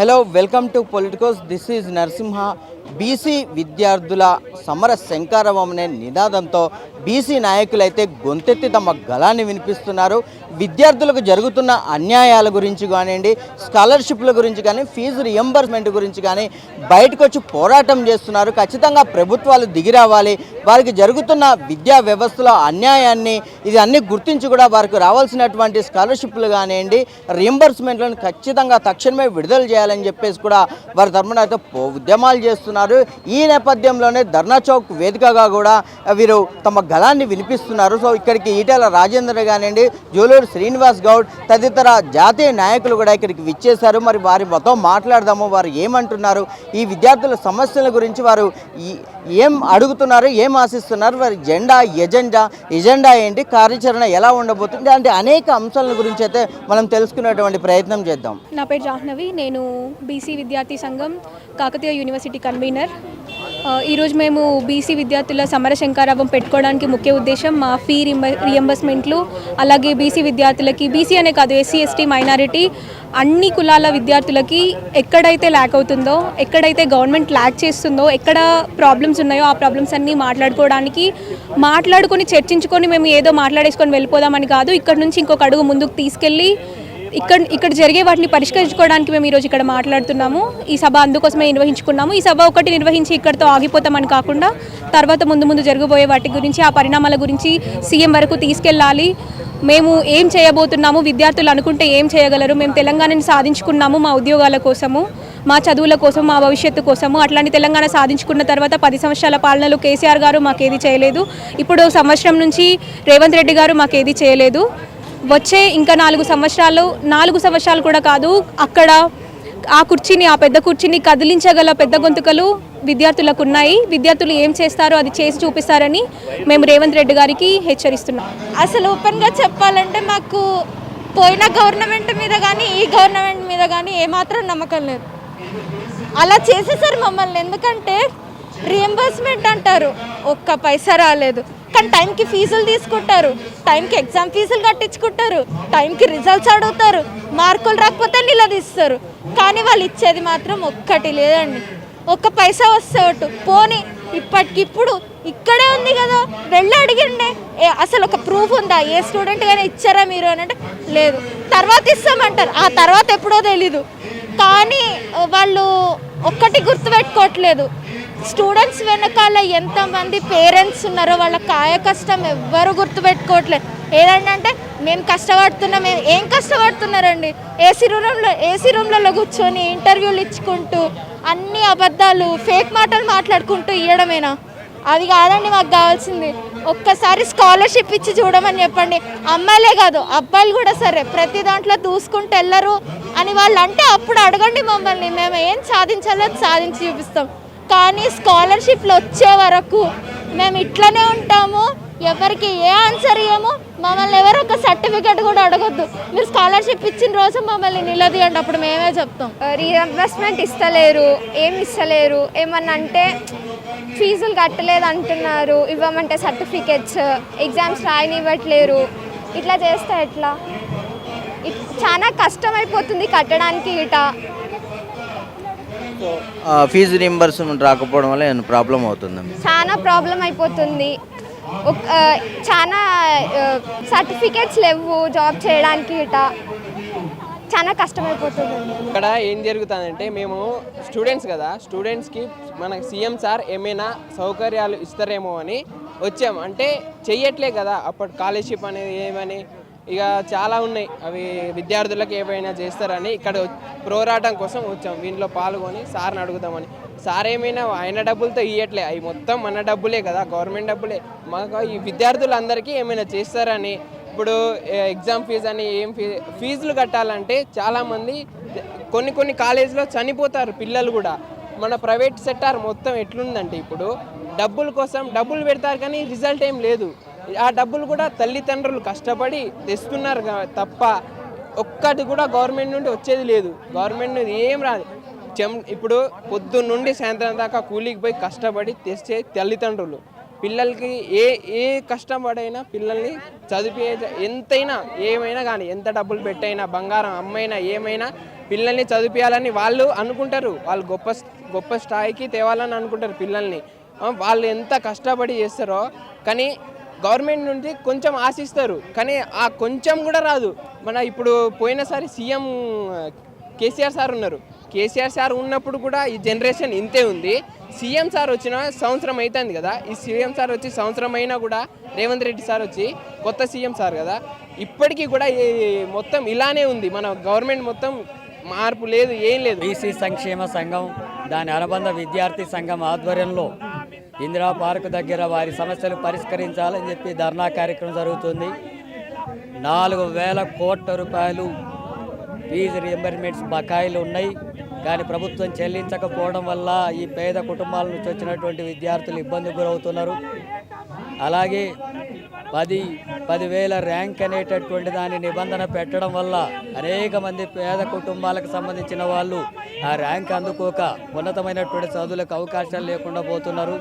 Hello welcome to politicos this is Narasimha BC విద్యార్థుల సమర శంకారవం అనే నినాదంతో బీసీ నాయకులైతే గొంతెత్తి తమ గళాన్ని వినిపిస్తున్నారు. విద్యార్థులకు జరుగుతున్న అన్యాయాల గురించి కానివ్వండి స్కాలర్షిప్ల గురించి కానీ ఫీజు రియంబర్స్మెంట్ గురించి కానీ బయటకు వచ్చి పోరాటం చేస్తున్నారు. ఖచ్చితంగా ప్రభుత్వాలు దిగి రావాలి. వారికి జరుగుతున్న విద్యా వ్యవస్థలో అన్యాయాన్ని ఇది అన్ని గుర్తించి కూడా వారికి రావాల్సినటువంటి స్కాలర్షిప్లు కానివ్వండి రియంబర్స్మెంట్లను ఖచ్చితంగా తక్షణమే విడుదల చేయాలి. చేయాలని చెప్పేసి కూడా వారి తరఫున అయితే ఉద్యమాలు చేస్తున్నారు. ఈ నేపథ్యంలోనే ధర్నా చౌక్ వేదికగా కూడా వీరు తమ గళాన్ని వినిపిస్తున్నారు. సో ఇక్కడికి ఈటెల రాజేందర్ కానివ్వండి జూలూరు శ్రీనివాస్ గౌడ్ తదితర జాతీయ నాయకులు కూడా ఇక్కడికి విచ్చేశారు. మరి వారి మొత్తం మాట్లాడదాము వారు ఏమంటున్నారు ఈ విద్యార్థుల సమస్యల గురించి వారు ఏం అడుగుతున్నారు ఏం ఆశిస్తున్నారు వారి జెండా ఎజెండా ఎజెండా ఏంటి కార్యాచరణ ఎలా ఉండబోతుంది అంటే అనేక అంశాల గురించి అయితే మనం తెలుసుకునేటువంటి ప్రయత్నం చేద్దాం. నా పేరు జాహ్నవి నేను బీసీ విద్యార్థి సంఘం కాకతీయ యూనివర్సిటీ కన్వీనర్. ఈరోజు మేము బీసీ విద్యార్థుల సమర శంకారావం పెట్టుకోవడానికి ముఖ్య ఉద్దేశం మా ఫీ రియంబర్స్మెంట్లు అలాగే బీసీ విద్యార్థులకి బీసీ అనే కాదు ఎస్సీ ఎస్టీ మైనారిటీ అన్ని కులాల విద్యార్థులకి ఎక్కడైతే ల్యాక్ అవుతుందో ఎక్కడైతే గవర్నమెంట్ ల్యాక్ చేస్తుందో ఎక్కడ ప్రాబ్లమ్స్ ఉన్నాయో ఆ ప్రాబ్లమ్స్ అన్నీ మాట్లాడుకోవడానికి మాట్లాడుకొని చర్చించుకొని మేము ఏదో మాట్లాడేసుకొని వెళ్ళిపోదామని కాదు ఇక్కడ నుంచి ఇంకొక అడుగు ముందుకు తీసుకెళ్ళి ఇక్కడ ఇక్కడ జరిగే వాటిని పరిష్కరించుకోవడానికి మేము ఈరోజు ఇక్కడ మాట్లాడుతున్నాము. ఈ సభ అందుకోసమే నిర్వహించుకున్నాము. ఈ సభ ఒకటి నిర్వహించి ఇక్కడితో ఆగిపోతామని కాకుండా తర్వాత ముందు ముందు జరగబోయే వాటి గురించి ఆ పరిణామాల గురించి సీఎం వరకు తీసుకెళ్ళాలి. మేము ఏం చేయబోతున్నాము? విద్యార్థులు అనుకుంటే ఏం చేయగలరు? మేము తెలంగాణని సాధించుకున్నాము మా ఉద్యోగాల కోసము మా చదువుల కోసం మా భవిష్యత్తు కోసము. అట్లాంటి తెలంగాణ సాధించుకున్న తర్వాత పది సంవత్సరాల పాలనలో కేసీఆర్ గారు మాకేది చేయలేదు. ఇప్పుడు సంవత్సరం నుంచి రేవంత్ రెడ్డి గారు మాకేది చేయలేదు. వచ్చే ఇంకా నాలుగు సంవత్సరాలు నాలుగు సంవత్సరాలు కూడా కాదు అక్కడ ఆ కుర్చీని ఆ పెద్ద కుర్చీని కదిలించగల పెద్ద గొంతుకలు విద్యార్థులకు ఉన్నాయి విద్యార్థులు ఏం చేస్తారో అది చేసి చూపిస్తారని మేము రేవంత్ రెడ్డి గారికి హెచ్చరిస్తున్నాం. అసలు ఓపెన్గా చెప్పాలంటే మాకు పోయిన గవర్నమెంట్ మీద కానీ ఈ గవర్నమెంట్ మీద కానీ ఏమాత్రం నమ్మకం లేదు. అలా చేసేసారు మమ్మల్ని. ఎందుకంటే రియంబర్స్మెంట్ అంటారు. ఒక్క పైసా రాలేదు. కానీ టైంకి ఫీజులు తీసుకుంటారు. టైంకి ఎగ్జామ్ ఫీజులు కట్టించుకుంటారు. టైంకి రిజల్ట్స్ అడుగుతారు. మార్కులు రాకపోతే నిలదీస్తారు. కానీ వాళ్ళు ఇచ్చేది మాత్రం ఒక్కటి లేదండి. ఒక్క పైసా వస్తే ఒకటి పోనీ ఇప్పటికిప్పుడు ఇక్కడే ఉంది కదా. వెళ్ళి అడిగిండే. అసలు ఒక ప్రూఫ్ ఉందా? ఏ స్టూడెంట్ కానీ ఇచ్చారా మీరు అని అంటే లేదు. తర్వాత ఇస్తామంటారు. ఆ తర్వాత ఎప్పుడో తెలీదు. కానీ వాళ్ళు ఒక్కటి గుర్తుపెట్టుకోవట్లేదు. స్టూడెంట్స్ వెనకాల ఎంతమంది పేరెంట్స్ ఉన్నారో వాళ్ళ కాయ కష్టం ఎవ్వరు గుర్తుపెట్టుకోవట్లేదు. ఏదంటే మేము కష్టపడుతున్నాం మేము ఏం కష్టపడుతున్నారండి? ఏసీ రూమ్లో ఏసీ రూమ్లలో కూర్చొని ఇంటర్వ్యూలు ఇచ్చుకుంటూ అన్ని అబద్ధాలు ఫేక్ మాటలు మాట్లాడుకుంటూ ఇవ్వడమేనా అది కాదండి మాకు కావాల్సింది. ఒక్కసారి స్కాలర్షిప్ ఇచ్చి చూడమని చెప్పండి. అమ్మాయిలే కాదు అబ్బాయిలు కూడా సరే ప్రతి దాంట్లో దూసుకుంటూ వెళ్ళరు అని వాళ్ళు అంటే అప్పుడు అడగండి మమ్మల్ని. మేము ఏం సాధించాలో సాధించి చూపిస్తాం. కానీ స్కాలర్షిప్లు వచ్చే వరకు మేము ఇట్లనే ఉంటాము. ఎవరికి ఏ ఆన్సర్ ఇయ్యము మమ్మల్ని ఎవరు ఒక సర్టిఫికెట్ కూడా అడగొద్దు. మీరు స్కాలర్షిప్ ఇచ్చిన రోజు మమ్మల్ని నిలదీయండి అప్పుడు మేమే చెప్తాం. రీఇన్వెస్ట్మెంట్ ఇస్తలేరు ఏమి ఇస్తలేరు ఏమన్నా అంటే ఫీజులు కట్టలేదు అంటున్నారు ఇవ్వమంటే సర్టిఫికెట్స్ ఎగ్జామ్స్ రాయనివ్వట్లేరు. ఇట్లా చేస్తే ఎట్లా? ఇట్- చాలా కష్టం అయిపోతుంది కట్టడానికి ఇట. ఫీజు రియంబర్స్మెంట్ రాకపోవడం వల్ల ఏమైనా ప్రాబ్లం అవుతుంది? చాలా ప్రాబ్లం అయిపోతుంది. చాలా సర్టిఫికెట్స్ లేవు జాబ్ చేయడానికి ఇట. చాలా కష్టమైపోతుంది. ఇక్కడ ఏం జరుగుతుందంటే మేము స్టూడెంట్స్ కదా స్టూడెంట్స్కి మన సీఎం సార్ ఏమైనా సౌకర్యాలు ఇస్తారేమో అని వచ్చాం అంటే చెయ్యట్లే కదా అప్పటి స్కాలర్షిప్ అనేది ఏమని ఇక చాలా ఉన్నాయి. అవి విద్యార్థులకు ఏమైనా చేస్తారని ఇక్కడ పోరాటం కోసం వచ్చాం. దీంట్లో పాల్గొని సార్ని అడుగుదామని. సార్ ఏమైనా ఆయన డబ్బులతో ఇవ్వట్లే అవి మొత్తం మన డబ్బులే కదా గవర్నమెంట్ డబ్బులే. మాకు ఈ విద్యార్థులందరికీ ఏమైనా చేస్తారని ఇప్పుడు ఎగ్జామ్ ఫీజు అని ఏం ఫీ ఫీజులు కట్టాలంటే చాలామంది కొన్ని కొన్ని కాలేజీలో చనిపోతారు పిల్లలు కూడా. మన ప్రైవేట్ సెక్టార్ మొత్తం ఎట్లుందంటే ఇప్పుడు డబ్బుల కోసం డబ్బులు పెడతారు కానీ రిజల్ట్ ఏం లేదు. ఆ డబ్బులు కూడా తల్లిదండ్రులు కష్టపడి తెస్తున్నారు తప్ప ఒక్కటి కూడా గవర్నమెంట్ నుండి వచ్చేది లేదు. గవర్నమెంట్ నుండి ఏం రాదు. చెం ఇప్పుడు పొద్దున్న నుండి సాయంత్రం దాకా కూలికి పోయి కష్టపడి తెచ్చే తల్లిదండ్రులు. పిల్లలకి ఏ ఏ కష్టపడైనా పిల్లల్ని చదివే ఎంతైనా ఏమైనా కానీ ఎంత డబ్బులు పెట్టైనా బంగారం అమ్మైనా ఏమైనా పిల్లల్ని చదివించాలని వాళ్ళు అనుకుంటారు. వాళ్ళు గొప్ప గొప్ప స్థాయికి తేవాలని అనుకుంటారు పిల్లల్ని. వాళ్ళు ఎంత కష్టపడి చేస్తారో కానీ గవర్నమెంట్ నుండి కొంచెం ఆశిస్తారు. కానీ ఆ కొంచెం కూడా రాదు. మన ఇప్పుడు పోయినసారి సీఎం కేసీఆర్ సార్ ఉన్నారు. కేసీఆర్ సార్ ఉన్నప్పుడు కూడా ఈ జనరేషన్ ఇంతే ఉంది. సీఎం సార్ వచ్చిన సంవత్సరం అవుతుంది కదా. ఈ సీఎం సార్ వచ్చి సంవత్సరం అయినా కూడా రేవంత్ రెడ్డి సార్ వచ్చి కొత్త సీఎం సార్ కదా. ఇప్పటికీ కూడా ఈ మొత్తం ఇలానే ఉంది. మన గవర్నమెంట్ మొత్తం మార్పు లేదు ఏం లేదు. బీసీ సంక్షేమ సంఘం దాని అనుబంధ విద్యార్థి సంఘం ఆధ్వర్యంలో ఇందిరా పార్క్ దగ్గర వారి సమస్యలు పరిష్కరించాలని చెప్పి ధర్నా కార్యక్రమం జరుగుతుంది. నాలుగు వేల కోట్ల రూపాయలు ఫీజు రియంబర్మెంట్స్ బకాయిలు ఉన్నాయి. కానీ ప్రభుత్వం చెల్లించకపోవడం వల్ల ఈ పేద కుటుంబాల నుంచి వచ్చినటువంటి విద్యార్థులు ఇబ్బందికి గురవుతున్నారు. అలాగే పది పదివేల ర్యాంక్ అనేటటువంటి దాని నిబంధన పెట్టడం వల్ల అనేక మంది పేద కుటుంబాలకు సంబంధించిన వాళ్ళు ఆ ర్యాంక్ అందుకోక ఉన్నతమైనటువంటి చదువులకు అవకాశాలు లేకుండా పోతున్నారు.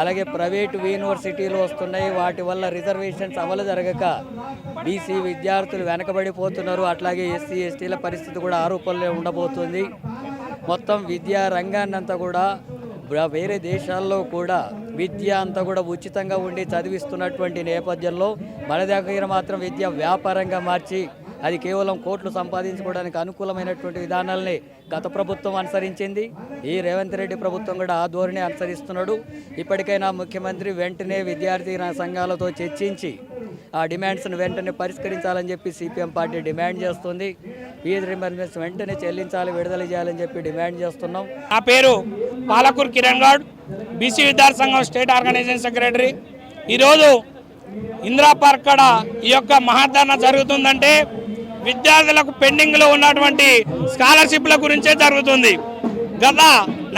అలాగే ప్రైవేటు యూనివర్సిటీలు వస్తున్నాయి. వాటి వల్ల రిజర్వేషన్స్ అమలు జరగక బీసీ విద్యార్థులు వెనకబడిపోతున్నారు. అట్లాగే ఎస్సీ ఎస్టీల పరిస్థితి కూడా ఆరోపణలే ఉండబోతుంది. మొత్తం విద్యా రంగాన్నంతా కూడా వేరే దేశాల్లో కూడా విద్య అంతా కూడా ఉచితంగా ఉండి చదివిస్తున్నటువంటి నేపథ్యంలో మన దగ్గర మాత్రం విద్య వ్యాపారంగా మార్చి అది కేవలం కోట్లు సంపాదించుకోవడానికి అనుకూలమైనటువంటి విధానాల్ని గత ప్రభుత్వం అనుసరించింది. ఈ రేవంత్ రెడ్డి ప్రభుత్వం కూడా ఆ ధోరణి అనుసరిస్తున్నాడు. ఇప్పటికైనా ముఖ్యమంత్రి వెంటనే విద్యార్థి సంఘాలతో చర్చించి ఆ డిమాండ్స్ను వెంటనే పరిష్కరించాలని చెప్పి సిపిఎం పార్టీ డిమాండ్ చేస్తుంది. ఫీజు రింబర్మెంట్స్ వెంటనే చెల్లించాలి విడుదల చేయాలని చెప్పి డిమాండ్ చేస్తున్నాం. నా పేరు పాలకూరు కిరణ్ గౌడ్ బీసీ విద్యార్థి సంఘం స్టేట్ ఆర్గనైజేషన్ సెక్రటరీ. ఈరోజు ఇందిరా పార్క్ కాడ ఈ యొక్క మహాధరణ జరుగుతుందంటే విద్యార్థులకు పెండింగ్లో ఉన్నటువంటి స్కాలర్షిప్ల గురించే జరుగుతుంది. గత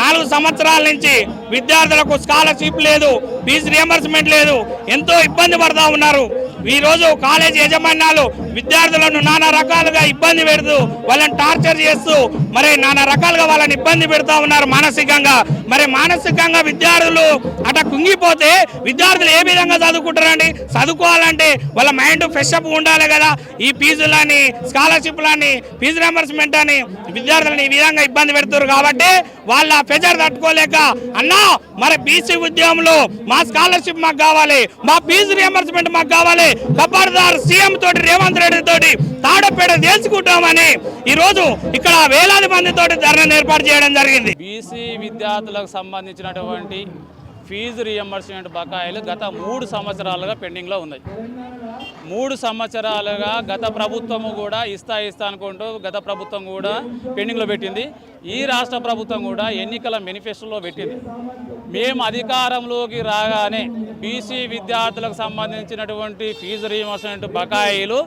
నాలుగు సంవత్సరాల నుంచి విద్యార్థులకు స్కాలర్షిప్ లేదు ఫీజు రియంబర్స్మెంట్ లేదు ఎంతో ఇబ్బంది పడతా ఉన్నారు. ఈరోజు కాలేజీ కాలేజ్ యాజమాన్యాలు విద్యార్థులను నానా రకాలుగా ఇబ్బంది పెడుతూ వాళ్ళని టార్చర్ చేస్తూ మరి నానా రకాలుగా వాళ్ళని ఇబ్బంది పెడుతూ ఉన్నారు మానసికంగా. మరి మానసికంగా విద్యార్థులు అట కుంగిపోతే విద్యార్థులు ఏ విధంగా చదువుకుంటారండి? చదువుకోవాలంటే వాళ్ళ మైండ్ ఫ్రెష్ అప్ ఉండాలి కదా. ఈ ఫీజులని స్కాలర్షిప్లని ఫీజు రియంబర్స్మెంట్ అని విద్యార్థులను ఈ విధంగా ఇబ్బంది పెడుతున్నారు కాబట్టి వాళ్ళ ప్రెజర్ తట్టుకోలేక అన్నా మరి బీసీ ఉద్యమంలో మా స్కాలర్షిప్ మాకు కావాలి మా ఫీజు రియంబర్స్మెంట్ మాకు కావాలి ఖబర్దార్ సీఎం తోటి రేవంత్ రెడ్డి తోటి తాడపేట తెలుసుకుంటామని ఈ రోజు ఇక్కడ వేలాది మంది తోటి ధర్నా ఏర్పాటు చేయడం జరిగింది. బీసీ విద్యార్థులకు సంబంధించినటువంటి ఫీజు రియంబర్స్మెంట్ బకాయిలు గత మూడు సంవత్సరాలుగా పెండింగ్లో ఉన్నాయి. మూడు సంవత్సరాలుగా గత ప్రభుత్వము కూడా ఇస్తా ఇస్తా అనుకుంటూ గత ప్రభుత్వం కూడా పెండింగ్లో పెట్టింది. ఈ రాష్ట్ర ప్రభుత్వం కూడా ఎన్నికల మేనిఫెస్టోలో పెట్టింది. మేము అధికారంలోకి రాగానే బీసీ విద్యార్థులకు సంబంధించినటువంటి ఫీజు రియంబర్స్మెంట్ బకాయిలు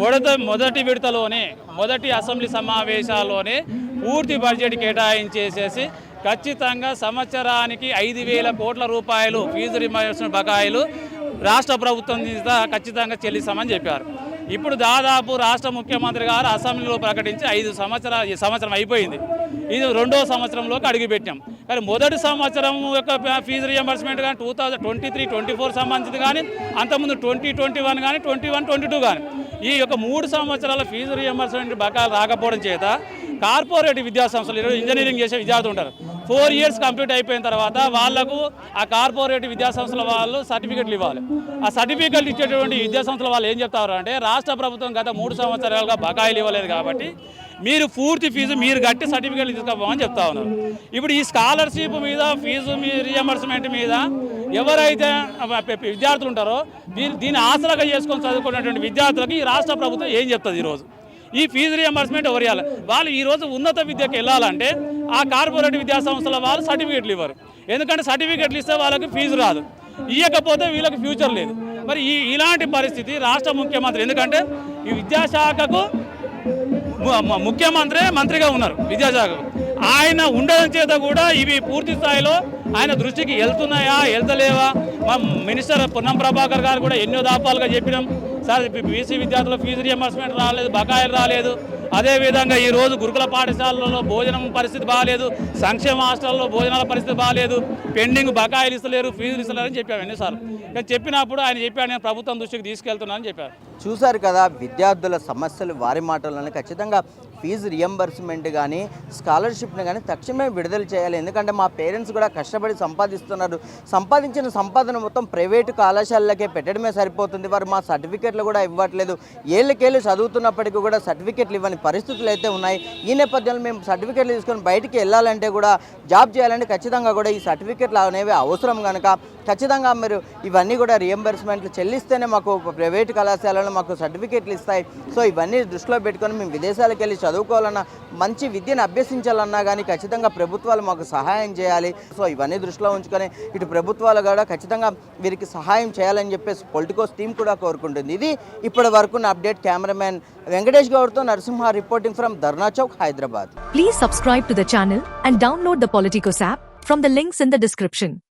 మొదట మొదటి విడతలోనే మొదటి అసెంబ్లీ సమావేశాల్లోనే పూర్తి బడ్జెట్ కేటాయించేసేసి ఖచ్చితంగా సంవత్సరానికి ఐదు వేల కోట్ల రూపాయలు ఫీజు రియంబర్స్మెంట్ బకాయిలు రాష్ట్ర ప్రభుత్వం మీద ఖచ్చితంగా చెల్లిస్తామని చెప్పారు. ఇప్పుడు దాదాపు రాష్ట్ర ముఖ్యమంత్రి గారు అసెంబ్లీలో ప్రకటించి ఐదు సంవత్సరాలు ఈ సంవత్సరం అయిపోయింది. ఇది రెండో సంవత్సరంలోకి అడుగుపెట్టాం కానీ మొదటి సంవత్సరం యొక్క ఫీజు రియంబర్స్మెంట్ కానీ two thousand twenty three twenty four సంబంధించి కానీ అంతకుముందు ట్వంటీ ట్వంటీ వన్ కానీ ట్వంటీ వన్ ట్వంటీ టూ కానీ. ఈ యొక్క మూడు సంవత్సరాల ఫీజు రియంబర్స్మెంట్ బకాయిలు రాకపోవడం చేత కార్పొరేట్ విద్యా సంస్థలు ఈరోజు ఇంజనీరింగ్ చేసే విద్యార్థులు ఉంటారు. ఫోర్ ఇయర్స్ కంప్లీట్ అయిపోయిన తర్వాత వాళ్ళకు ఆ కార్పొరేట్ విద్యా సంస్థల వాళ్ళు సర్టిఫికెట్లు ఇవ్వాలి. ఆ సర్టిఫికెట్లు ఇచ్చేటువంటి విద్యా సంస్థల వాళ్ళు ఏం చెప్తారు అంటే రాష్ట్ర ప్రభుత్వం గత మూడు సంవత్సరాలుగా బకాయిలు ఇవ్వలేదు కాబట్టి మీరు పూర్తి ఫీజు మీరు కట్టి సర్టిఫికెట్లు తీసుకోమని చెప్తా ఉన్నారు. ఇప్పుడు ఈ స్కాలర్షిప్ మీద ఫీజు మీ రియంబర్స్మెంట్ మీద ఎవరైతే విద్యార్థులు ఉంటారో దీని దీన్ని ఆసరాగా చేసుకొని చదువుకున్నటువంటి విద్యార్థులకు ఈ రాష్ట్ర ప్రభుత్వం ఏం చెప్తుంది ఈరోజు? ఈ ఫీజు రియంబర్స్మెంట్ ఎవరు ఇవ్వాలి? వాళ్ళు ఈరోజు ఉన్నత విద్యకు వెళ్ళాలంటే ఆ కార్పొరేట్ విద్యా సంస్థల వాళ్ళు సర్టిఫికెట్లు ఇవ్వరు. ఎందుకంటే సర్టిఫికెట్లు ఇస్తే వాళ్ళకి ఫీజు రాదు. ఇవ్వకపోతే వీళ్ళకి ఫ్యూచర్ లేదు. మరి ఈ ఇలాంటి పరిస్థితి రాష్ట్ర ముఖ్యమంత్రి ఎందుకంటే ఈ విద్యాశాఖకు ముఖ్యమంత్రి మంత్రిగా ఉన్నారు విద్యాశాఖకు. ఆయన ఉండడం చేత కూడా ఇవి పూర్తి స్థాయిలో ఆయన దృష్టికి వెళ్తున్నాయా వెళ్తలేవా? మా మినిస్టర్ పొన్నం ప్రభాకర్ గారు కూడా ఎన్నో దాపాలుగా చెప్పినాం. సార్ బీసీ విద్యార్థుల ఫీజు రియంబర్స్మెంట్ రాలేదు బకాయిలు రాలేదు. అదేవిధంగా ఈరోజు గురుకుల పాఠశాలలలో భోజనం పరిస్థితి బాగాలేదు సంక్షేమ హాస్టల్లో భోజనాల పరిస్థితి బాగాలేదు పెండింగ్ బకాయిలు ఇస్తలేరు ఫీజులు ఇస్తలేరు అని చెప్పాము ఎన్నిసార్లు చెప్పినప్పుడు ఆయన చెప్పాడు నేను ప్రభుత్వం దృష్టికి తీసుకెళ్తున్నానని చెప్పారు. చూశారు కదా విద్యార్థుల సమస్యలు వారి మాటలను ఖచ్చితంగా ఫీజు రియంబర్స్మెంట్ కానీ స్కాలర్షిప్ని కానీ తక్షణమే విడుదల చేయాలి. ఎందుకంటే మా పేరెంట్స్ కూడా కష్టపడి సంపాదిస్తున్నారు. సంపాదించిన సంపాదన మొత్తం ప్రైవేటు కళాశాలలకే పెట్టడమే సరిపోతుంది. వారు మా సర్టిఫికెట్లు కూడా ఇవ్వట్లేదు. ఏళ్ళకేళ్ళు చదువుతున్నప్పటికీ కూడా సర్టిఫికెట్లు ఇవ్వని పరిస్థితులు అయితే ఉన్నాయి. ఈ నేపథ్యంలో మేము సర్టిఫికెట్లు తీసుకొని బయటికి వెళ్ళాలంటే కూడా జాబ్ చేయాలంటే ఖచ్చితంగా కూడా ఈ సర్టిఫికెట్లు అనేవి అవసరం కనుక ఖచ్చితంగా మీరు ఇవన్నీ కూడా రియంబర్స్మెంట్లు చెల్లిస్తేనే మాకు ప్రైవేట్ కళాశాలలో మాకు సర్టిఫికెట్లు ఇస్తాయి. సో ఇవన్నీ దృష్టిలో పెట్టుకొని మేము విదేశాలకు వెళ్ళి చదువుకోవాలన్నా మంచి విద్యను అభ్యసించాలన్నా కానీ ఖచ్చితంగా ప్రభుత్వాలు మాకు సహాయం చేయాలి. సో ఇవన్నీ దృష్టిలో ఉంచుకొని ఇటు ప్రభుత్వాలు కూడా ఖచ్చితంగా వీరికి సహాయం చేయాలని చెప్పేసి పొలిటికోస్ టీం కూడా కోరుకుంటుంది. ఇది ఇప్పటి వరకు update. Cameraman Venkatesh గౌడ్తో Narasimha reporting from Dharna Chowk Hyderabad. Please subscribe to the channel and download the Politicos app from the links in the description